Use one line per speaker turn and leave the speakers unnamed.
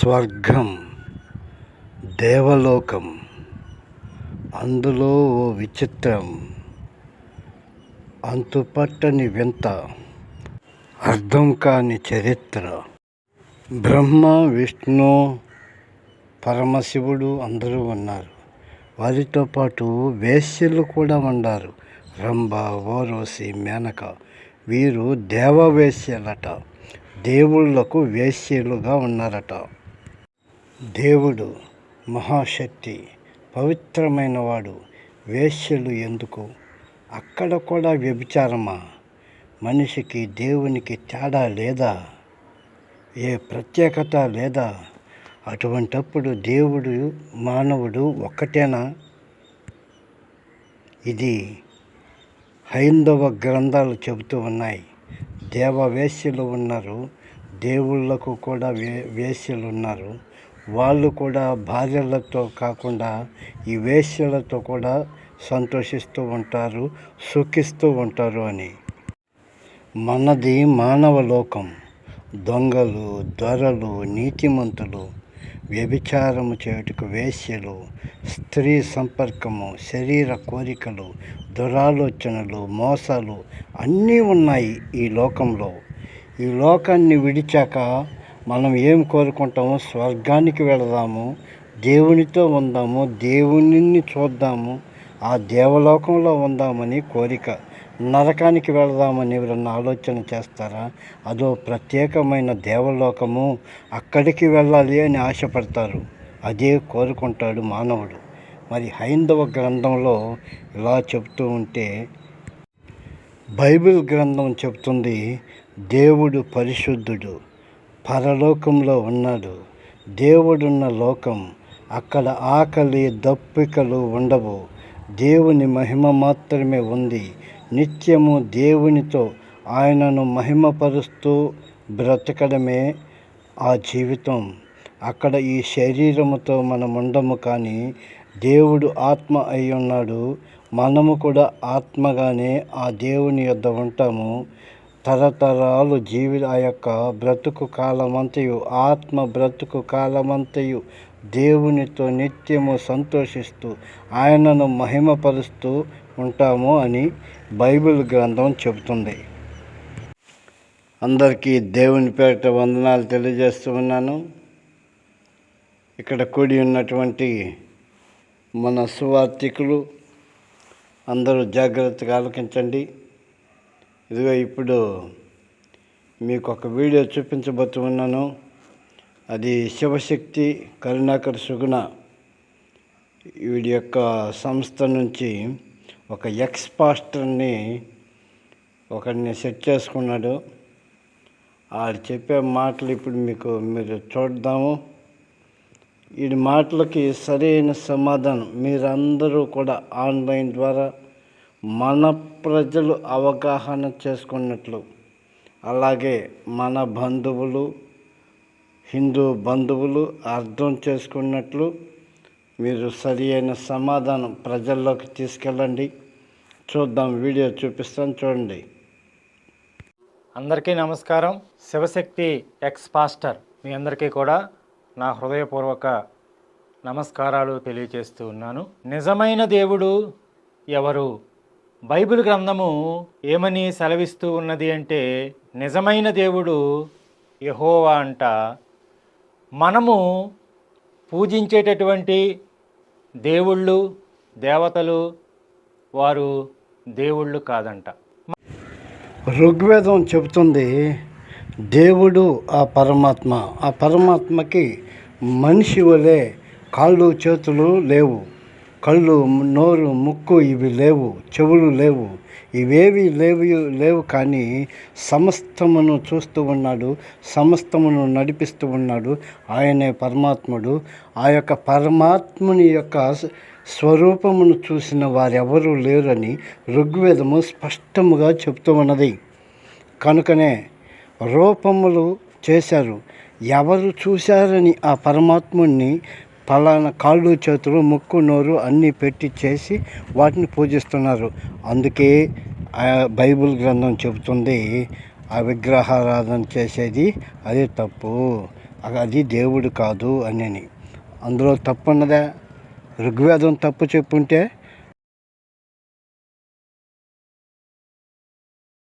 స్వర్గం దేవలోకం అందులో ఓ విచిత్రం అంతుపట్టని వింత అర్థం కాని చరిత్ర. బ్రహ్మ విష్ణు పరమశివుడు అందరూ ఉన్నారు. వారితో పాటు వేశ్యలు కూడా ఉన్నారు. రంభ ఓరోసి మేనక వీరు దేవవేశ్యలట. దేవుళ్ళకు వేశ్యలుగా ఉన్నారట. దేవుడు మహాశక్తి పవిత్రమైన వాడు వేశ్యలు ఎందుకు? అక్కడ కూడా వ్యభిచారమా? మనిషికి దేవునికి తేడా లేదా? ఏ ప్రత్యేకత లేదా? అటువంటప్పుడు దేవుడు మానవుడు ఒక్కటేనా? ఇది హైందవ గ్రంథాలు చెబుతూ ఉన్నాయి. దేవ వేశ్యలు ఉన్నారు దేవుళ్ళకు కూడా వే వేశ్యలు ఉన్నారు. వాళ్ళు కూడా భార్యలతో కాకుండా ఈ వేశ్యలతో కూడా సంతోషిస్తూ ఉంటారు సుఖిస్తూ ఉంటారు అని. మనది మానవ లోకం. దొంగలు దొరలు నీతిమంతులు వ్యభిచారము చేయుటకు వేశ్యలు స్త్రీ సంపర్కము శరీర కోరికలు దురాలోచనలు మోసాలు అన్నీ ఉన్నాయి ఈ లోకంలో. ఈ లోకాన్ని విడిచాక మనం ఏం కోరుకుంటామో స్వర్గానికి వెళదాము దేవునితో ఉందాము దేవునిని చూద్దాము ఆ దేవలోకంలో ఉందామని కోరిక. నరకానికి వెళదామని ఎవరన్నా ఆలోచన చేస్తారా? అదో ప్రత్యేకమైన దేవలోకము అక్కడికి వెళ్ళాలి అని ఆశపడతారు. అదే కోరుకుంటాడు మానవుడు. మరి హైందవ గ్రంథంలో ఇలా చెప్తూ ఉంటే బైబిల్ గ్రంథం చెప్తుంది దేవుడు పరిశుద్ధుడు. పరలోకంలో ఉన్నాడు. దేవుడున్న లోకం అక్కడ ఆకలి దప్పికలు ఉండవు. దేవుని మహిమ మాత్రమే ఉంది. నిత్యము దేవునితో ఆయనను మహిమపరుస్తూ బ్రతకడమే ఆ జీవితం. అక్కడ ఈ శరీరముతో మనం ఉండము కానీ దేవుడు ఆత్మ అయి ఉన్నాడు. మనము కూడా ఆత్మగానే ఆ దేవుని యొద్ద ఉంటాము. తరతరాలు జీవి ఆ యొక్క బ్రతుకు కాలమంతయు ఆత్మ బ్రతుకు కాలమంతయు దేవునితో నిత్యము సంతోషిస్తూ ఆయనను మహిమపరుస్తూ ఉంటాము అని బైబిల్ గ్రంథం చెబుతుంది. అందరికీ దేవుని పేరిట వందనాలు తెలియజేస్తూ ఉన్నాను. ఇక్కడ కూడి ఉన్నటువంటి మన సువార్థికులు అందరూ జాగ్రత్తగా ఆలకించండి. ఇదిగో ఇప్పుడు మీకు ఒక వీడియో చూపించబోతూ ఉన్నాను అది శివశక్తి కరుణాకర్ సుగుణ వీడి యొక్క సంస్థ నుంచి ఒక ఎక్స్ పాస్టర్ని ఒకరిని సెట్ చేసుకున్నాడు. ఆడు చెప్పే మాటలు ఇప్పుడు మీకు మీరు చూద్దాము. వీడి మాటలకి సరైన సమాధానం మీరందరూ కూడా ఆన్లైన్ ద్వారా మన ప్రజలు అవగాహన చేసుకున్నట్లు. అలాగే మన బంధువులు హిందూ బంధువులు అర్థం చేసుకున్నట్లు మీరు సరి అయిన సమాధానం ప్రజల్లోకి తీసుకెళ్ళండి. చూద్దాం వీడియో చూపిస్తాను చూడండి.
అందరికీ నమస్కారం. శివశక్తి ఎక్స్ పాస్టర్ మీ అందరికీ కూడా నా హృదయపూర్వక నమస్కారాలు తెలియజేస్తూ ఉన్నాను. నిజమైన దేవుడు ఎవరు? బైబిల్ గ్రంథము ఏమని సెలవిస్తూ ఉన్నది అంటే నిజమైన దేవుడు యహోవా అంట. మనము పూజించేటటువంటి దేవుళ్ళు దేవతలు వారు దేవుళ్ళు కాదంట.
ఋగ్వేదం చెబుతుంది దేవుడు ఆ పరమాత్మ. ఆ పరమాత్మకి మనిషి వలె కాళ్ళు చేతులు లేవు. కళ్ళు నోరు ముక్కు ఇవి లేవు చెవులు లేవు. ఇవేవి లేవు లేవు కానీ సమస్తమును చూస్తూ ఉన్నాడు సమస్తమును నడిపిస్తూ ఉన్నాడు. ఆయనే పరమాత్ముడు. ఆ యొక్క పరమాత్ముని యొక్క స్వరూపమును చూసిన వారెవరూ లేరని ఋగ్వేదము స్పష్టముగా చెప్తూ ఉన్నది. కనుకనే రూపములు చేశారు. ఎవరు చూశారని ఆ పరమాత్ముని పలానా కాళ్ళు చేతులు ముక్కు నోరు అన్నీ పెట్టి చేసి వాటిని పూజిస్తున్నారు. అందుకే ఆ బైబిల్ గ్రంథం చెబుతుంది ఆ విగ్రహారాధన చేసేది అది తప్పు అది దేవుడు కాదు అని అందులో తప్పు ఉన్నదా ఋగ్వేదం తప్పు చెప్పుంటే